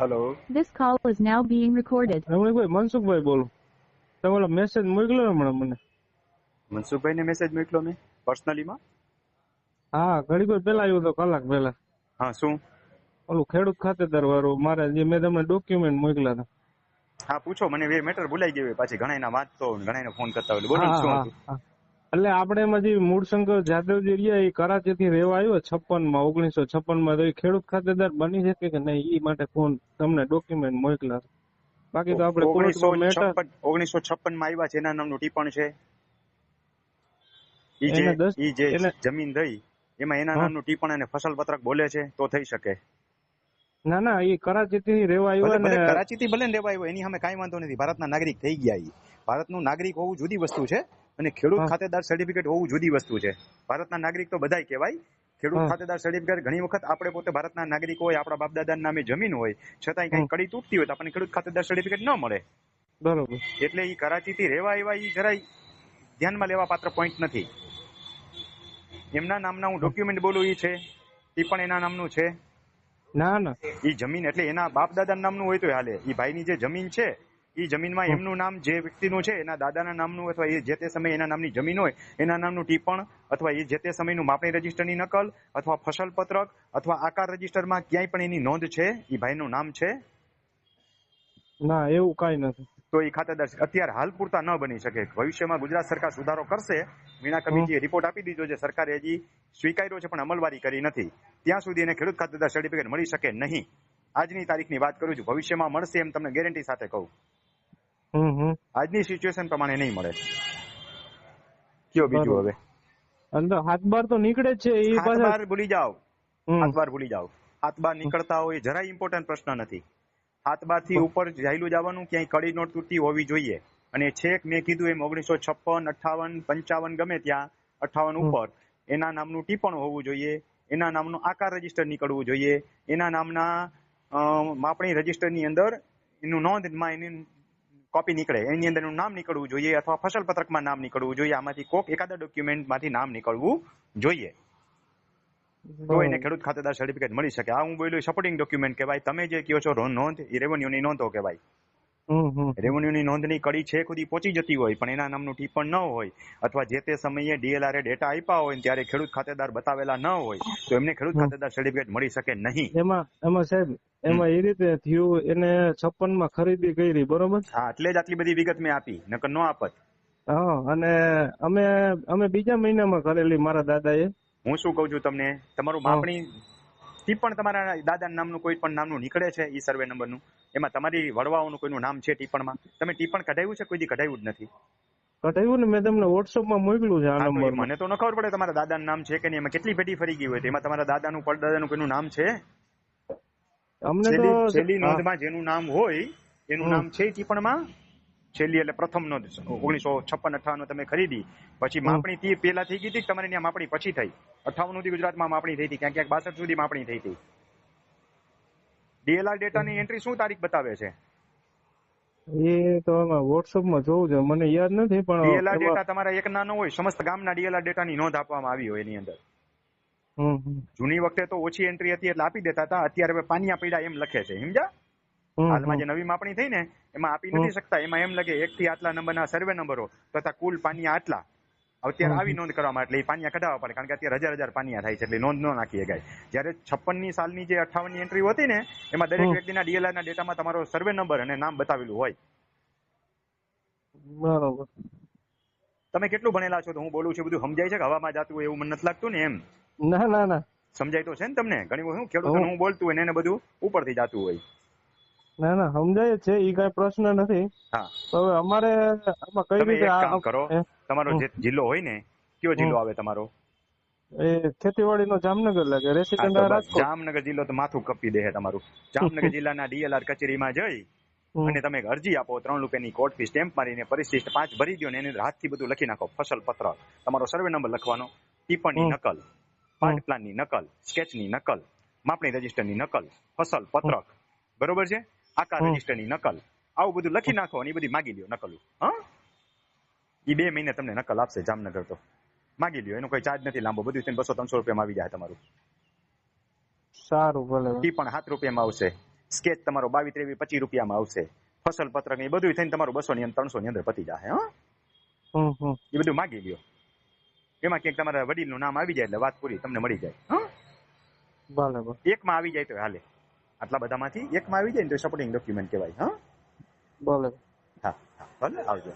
Hello This call is now being recorded. Ramanikbhai Mansukhbhai બોલું. તમે ઓલો મેસેજ મોકલ્યો હમણાં મને? મનસુખભાઈ ને મેસેજ મોકલો મેં? પર્સનલીમાં હા ઘડી વાર પેલા આવ્યો હતો કલાક પહેલા હા શું? ઓલું ખેડૂત ખાતેદાર વાળું મારે જે મેં તમને ડોક્યુમેન્ટ મોકલ્યા હતા. હા પૂછો મને એ મેટર ભૂલાઈ ગયું પાછી ઘણા વાંચતો ઘણા ફોન કરતા હોય બોલો ને હા, શું હા, હતું? હા. એટલે આપણે એમાં જે મૂળશંકર જાદવજી રહ્યા એ કરાચી થી રહેવા આવ્યો છપ્પનમાં ઓગણીસો છપ્પનમાં તો એ ખેડૂત ખાતેદાર બની શકે કે નહીં એ માટે ફોન તમને ડોક્યુમેન્ટ મોકલા બાકી તો આપણે ઓગણીસો છપ્પન ઓગણીસો છપ્પનમાં આવ્યા છે એના નામનું ટીપણ છે. ઈ જે દસ- ઈ જે જમીન થઈ એમાં એના નામનું ટીપણ અને ફસલ પત્રક બોલે છે તો થઈ શકે. ના ના એ કરાચી થી રેવા આવ્યો ને કરાચી થી ભલે રેવા આવ્યો એની સામે કઈ વાંધો નથી ભારતના નાગરિક થઈ ગયા એ ભારતનું નાગરિક હોવું જુદી વસ્તુ છે અને ખેડૂત ખાતેદાર સર્ટિફિકેટ હોવું જુદી વસ્તુ છે. ભારતના નાગરિક તો બધાય કહેવાય. ખેડૂત ખાતેદાર સર્ટિફિકેટ ઘણી વખત આપણે પોતે ભારતના નાગરિક હોય આપણા બાપ દાદાના નામે જમીન હોય છતાંય કઈ કડી તૂટતી હોય તો આપણને ખેડૂત ખાતેદાર સર્ટિફિકેટ ન મળે. બરોબર. એટલે ઈ કરાચીથી રહેવા એવા એ જરાય ધ્યાનમાં લેવા પાત્ર પોઈન્ટ નથી. એમના નામના હું ડોક્યુમેન્ટ બોલું એ છે. એ પણ એના નામનું છે. ના ના. એ જમીન એટલે એના બાપ દાદા નામનું હોય તો હાલે. એ ભાઈની જે જમીન છે ઈ જમીનમાં. એમનું નામ જે વ્યક્તિનું છે એના દાદાના નામનું અથવા એ જે તે સમયે એના નામની જમીન હોય એના નામનું ટીપણ અથવા એ જે તે સમયનું માપણી રજીસ્ટરની નકલ અથવા ફસલ પત્રક અથવા આકાર રજીસ્ટરમાં ક્યાંય પણ એની નોંધ છે એ ભાઈનું નામ છે? ના એવું કાંઈ નથી. તો એ ખાતેદાર અત્યારે હાલ પૂરતા ન બની શકે. ભવિષ્યમાં ગુજરાત સરકાર સુધારો કરશે. મીણા કમિટીએ રિપોર્ટ આપી દીધો છે. સરકારે હજી સ્વીકાર્યો છે પણ અમલવારી કરી નથી. ત્યાં સુધી એને ખેડૂત ખાતેદાર સર્ટિફિકેટ મળી શકે નહીં. આજની તારીખની વાત કરું છું. ભવિષ્યમાં મળશે એમ તમને ગેરંટી સાથે કહું. આજની સિચ્યુએશન પ્રમાણે નહીં મળે. કયો બીજું હવે? અંદર હાથ બાર તો નીકળે છે એ હાથ બાર ભૂલી જાઓ. હાથ બાર ભૂલી જાઓ. હાથ બાર નીકળતા હોય જરાય ઇમ્પોર્ટન્ટ પ્રશ્ન નથી. હાથ બારથી ઉપર જાયલું જવાનું ક્યાંય કડી નોટ તૂટી હોવી જોઈએ. અને છેક મેં કીધું એમ ઓગણીસો છપ્પન અઠાવન પંચાવન ગમે ત્યાં અઠાવન ઉપર. એના નામનું ટીપણ હોવું જોઈએ. એના નામનું આકાર રજિસ્ટર નીકળવું જોઈએ. એના નામના માપણી રજીસ્ટરની અંદર એનું નોંધમાં એની કોપી નીકળે એની અંદર એનું નામ નીકળવું જોઈએ અથવા ફસલ પત્રકમાં નામ નીકળવું જોઈએ. આમાંથી કોક એકાદા ડોક્યુમેન્ટમાંથી નામ નીકળવું જોઈએ. તો એને ખેડૂત ખાતેદાર સર્ટિફિકેટ મળી શકે. આ હું બોલ્યું સપોર્ટિંગ ડોક્યુમેન્ટ કહેવાય. તમે જે કહો છો નોંધ એ રેવન્યુની નોંધો કહેવાય. રેવન્યુની નોંધણી કડી છે સુધી પહોંચી જતી હોય પણ એના નામનું ટીપણ ન હોય અથવા જે તે સમયે ડીએલઆર ડેટા આપ્યા હોય ત્યારે ખેડૂત ખાતેદાર બતાવેલા ન હોય તો એમને ખેડૂત ખાતેદાર સર્ટિફિકેટ મળી શકે નહીં. એમાં એમાં સાહેબ એમાં એ રીતે થયું એને છપ્પનમાં ખરીદી કરી બરોબર? હા એટલે જ આટલી બધી વિગત મેં આપી નકર ન આપત. હા અને અમે અમે બીજા મહિનામાં કરેલી મારા દાદાએ. હું શું કઉ છું તમને? તમારું હા. માપણી ટીપણ તમારા દાદા નામનું કોઈ પણ નામનું નીકળે છે એ સર્વે નંબરનું એમાં તમારી વડવાઓનું કોઈનું નામ છે ટીપણમાં? તમે ટીપણ કઢાવ્યું છે? કોઈ દી કઢાવ્યું જ નથી. કઢાવ્યું ને મેં તમને વોટ્સઅપમાં મોકલ્યું છે આ એ નંબર મને તો ન ખબર પડે તમારા દાદાનું નામ છે કે નહીં. એમાં કેટલી પેઢી ફરી ગઈ હોય એમાં તમારા દાદાનું પડદાદાનું કોઈનું નામ છે? અમને તો છેલ્લી નોંધમાં જેનું નામ હોય એનું નામ છે ટીપણમાં? છેલ્લી એટલે પ્રથમ નોંધ ઓગણીસો છપ્પન અઠાવન તમે ખરીદી. પછી માપણી તી પેલા થઈ ગઈ હતી તમારે ત્યાં માપણી પછી થઈ? અઠાવન સુધી ગુજરાતમાં માપણી થઈ હતી. ક્યાંક ક્યાંક બાસઠ સુધી માપણી થઈ હતી. ડીએલઆર ડેટાની એન્ટ્રી શું તારીખ બતાવે છે? એ તો વોટ્સઅપમાં જોવું છે. મને યાદ નથી પણ ડીએલઆર ડેટા તમારા એક નાનો હોય સમસ્ત ગામના ડીએલઆર ડેટાની નોંધ આપવામાં આવી હોય એની અંદર. જૂની વખતે તો ઓછી એન્ટ્રી હતી એટલે આપી દેતા હતા. અત્યારે પાનિયા પીડા એમ લખે છે. સમજ્યા? હાલમાં જે નવી માપણી થઈ ને એમાં આપી નથી શકતા. એમાં એમ લાગે એક થી આટલા નંબરના સર્વે નંબરો તથા કુલ પાનિયા આટલા. અત્યારે આવી નોંધ કરવામાં એટલે એ પાનિયા કઢાવવા પડે કારણ કે અત્યારે હજાર હજાર પાનિયા થાય છે એટલે નોંધ ન નાખી શકાય જ્યારે છપ્પનની સાલની જે અઠાવનની એન્ટ્રી હતી ને એમાં દરેક. વ્યક્તિના ડીએલઆર ના ડેટામાં તમારો સર્વે નંબર અને નામ બતાવેલું હોય. બરોબર. તમે કેટલું ભણેલા છો તો હું બોલું છું બધું સમજાય છે કે હવામાં જતું હોય એવું મને નથી લાગતું ને એમ? ના ના ના. સમજાય તો છે ને તમને? ઘણી વખત હું ખેડૂતોને હું બોલતું હોય ને એને બધું ઉપરથી જાતું હોય. ના ના સમજાય છે એ કઈ પ્રશ્ન નથી. હા. હવે અમારે આમાં કઈ રીતે કામ કરો તમારો જે જિલ્લો હોય ને કયો જિલ્લો આવે તમારો? એ ખેતીવાડીનો જામનગર લાગે રેસિડન્ટ રાજકોટ. જામનગર જિલ્લો તો માથું કપી દે તમારું. જામનગર જિલ્લાના ડીએલઆર કચેરીમાં જઈ અને તમે અરજી આપો ત્રણ રૂપિયાની કોર્ટ ફી સ્ટેમ્પ મારીને પરિશિષ્ટ પાંચ ભરી દો ને એની હાથથી બધું લખી નાખો ફસલ પત્ર. તમારો સર્વે નંબર લખવાનો ટિપ્પણી. નકલ પાર્ટ પ્લાનની નકલ સ્કેચની નકલ માપણી રજીસ્ટરની નકલ ફસલ પત્રક. બરોબર છે? આકાર રજીસ્ટરની નકલ. આવું બધું લખી નાખો અને એ બધી માગી લ્યો નકલ. એ બે મહિને તમને નકલ આપશે જામનગર તો. માગી લ્યો. એનો કોઈ ચાર્જ નથી લાંબો. બધું થઈને બસો ત્રણસો રૂપિયામાં આવી જાય તમારું. સારું ભલે. એ પણ સાત રૂપિયામાં આવશે. સ્કેચ તમારો બાવીસ ત્રેવીસ પચીસ રૂપિયામાં આવશે. ફસલ પત્રક એ બધું થઈને તમારું બસો ની ત્રણસો ની અંદર પતી જાય હા? એ બધું માગી લ્યો. એમાં ક્યાંક તમારા વડીલનું નામ આવી જાય એટલે વાત પૂરી તમને મળી જાય હા? બરાબર એકમાં આવી જાય તો હાલે. આટલા બધામાંથી એકમાં આવી જાય ને તો સપોર્ટિંગ ડોક્યુમેન્ટ કહેવાય હા? ભલે હા હા. ભલે આવજો.